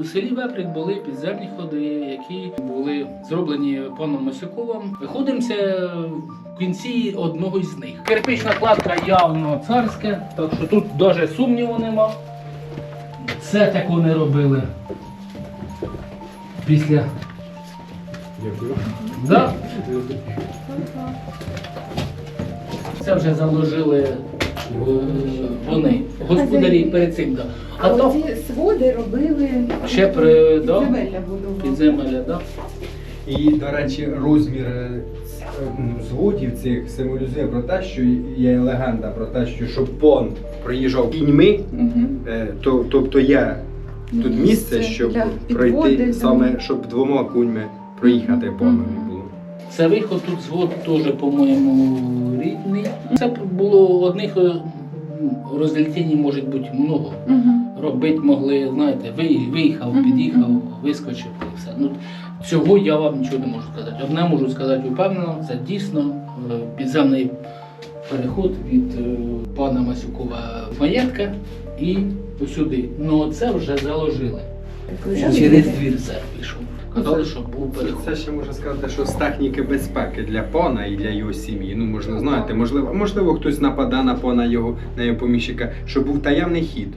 У селі Веприк були підземні ходи, які були зроблені паном Масюковим. Виходимося в кінці одного із них. Кирпична кладка явно царська, так що тут навіть сумніву нема. Це так вони робили. Після. Дякую. Да? Це вже заложили вони, господарі перед цим. Да. А А то оці своди робили ще при да, підземелля будували. підземелля, да. І, до речі, розмір е, ц- м, зводів цих символізує про те, що є легенда про те, що щоб пон проїжджав кіньми, Мгм. е, то, тобто є тут місце, щоб для пройти підводи, саме, щоб двома куньми проїхати поном Мгм. було. Це виход тут звод теж, по-моєму, рідний. Це було одних е, розлітень, може бути много. Угу. Робити могли, знаєте, виїхав, під'їхав, вискочив і все. Ну, цього я вам нічого не можу сказати. Одне можу сказати упевнено, це дійсно е, підземний переход від е, пана Масюкова маєтка і сюди. Ну це вже заложили. Через двір пішов. Казали, що був переход. Це ще можна сказати, що з техніки безпеки для пана і для його сім'ї. Ну можна знаєте, можливо, можливо, хтось нападе на пана його на його поміщика, щоб був таємний хід.